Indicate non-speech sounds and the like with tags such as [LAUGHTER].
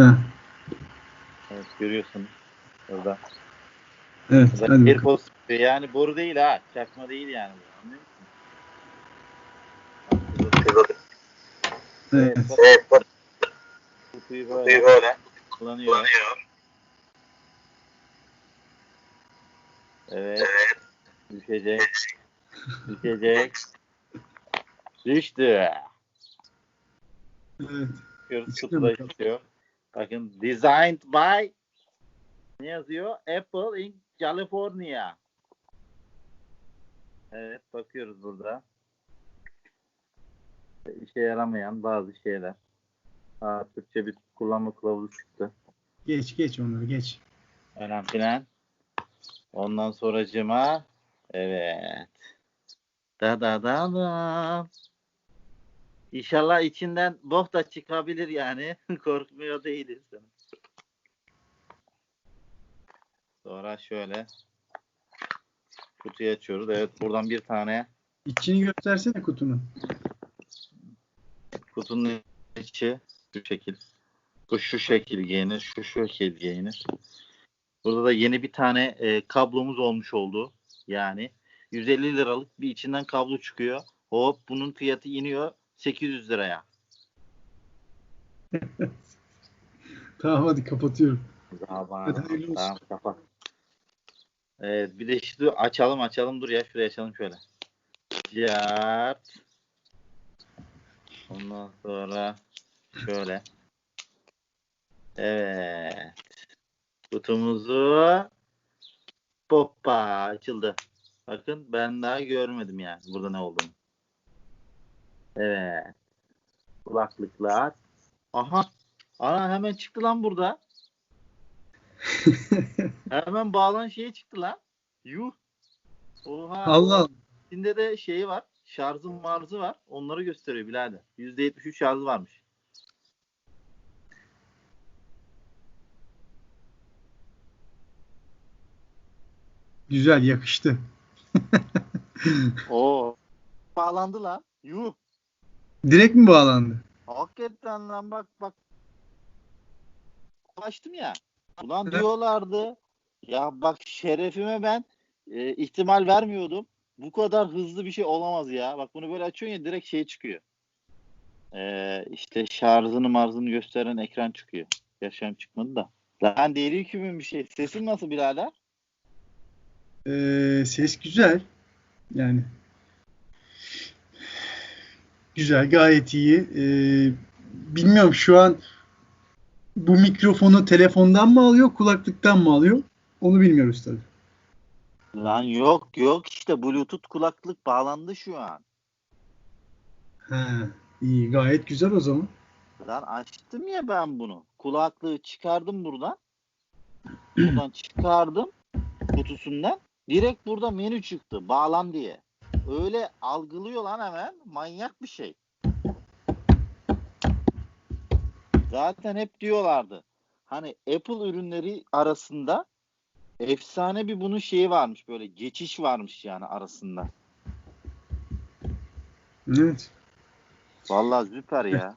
Ha. Evet görüyorsun burada. Evet. Bakalım. AirPods yani boru değil ha. Çakma değil yani. Anlıyor musun? Evet. bak, Kutuyu böyle kullanıyor. Evet. Düşecek. Düşecek. Düştü. Evet. Kutuda bakalım. Bakın designed by ne yazıyor? Apple in California. Evet bakıyoruz burada. İşe yaramayan bazı şeyler. Ha, Türkçe bir kullanma kılavuzu çıktı. Geç geç onları geç. Önemli filan. Ondan sonracıma evet. Da da da da. İnşallah içinden bok da çıkabilir yani. [LAUGHS] Korkmuyor değiliz. Sonra şöyle kutuyu açıyoruz. Evet buradan bir tane İçini göstersene kutunun. kutunun içi şu şekil. Bu şu şekil giyinir. Şu şu şekil giyinir. Burada da yeni bir tane e, kablomuz olmuş oldu. Yani 150 liralık bir içinden kablo çıkıyor. Hop bunun fiyatı iniyor 800 liraya. [LAUGHS] Tamam hadi kapatıyorum. Tamam, Hadi hayırlı olsun. tamam kapat. Evet bir de şu açalım açalım dur ya şuraya açalım şöyle. Yap. Ondan sonra şöyle. Evet. Kutumuzu Hoppa açıldı. Bakın ben daha görmedim yani burada ne olduğunu. Evet. Kulaklıklar. Aha. Ana hemen çıktı lan burada. [LAUGHS] Hemen bağlan şeyi çıktı lan. Yuh. Oha. Allah Allah. İçinde de şeyi var. Şarjı marzı var. Onları gösteriyor birader. %73 şarjı varmış. Güzel yakıştı. [LAUGHS] Oo. Bağlandı lan. Yuh. Direkt mi bağlandı? Hakikaten lan bak bak. Açtım ya. Ulan Evet. diyorlardı. Ya bak şerefime ben e, ihtimal vermiyordum. Bu kadar hızlı bir şey olamaz ya. Bak bunu böyle açıyorsun ya direkt şey çıkıyor. E, işte şarjını marzını gösteren ekran çıkıyor. Yaşam çıkmadı da. Lan deli hükümün bir şey. Sesin nasıl birader? Ee, ses güzel. Yani güzel, gayet iyi. Ee, bilmiyorum şu an bu mikrofonu telefondan mı alıyor, kulaklıktan mı alıyor? Onu bilmiyoruz tabii. Lan yok yok işte Bluetooth kulaklık bağlandı şu an. Ha, iyi, gayet güzel o zaman. Lan açtım ya ben bunu. Kulaklığı çıkardım buradan. Buradan çıkardım kutusundan. Direkt burada menü çıktı. Bağlan diye. Öyle algılıyor lan hemen. Manyak bir şey. Zaten hep diyorlardı. Hani Apple ürünleri arasında efsane bir bunun şeyi varmış böyle geçiş varmış yani arasında. Evet. Vallahi süper ya.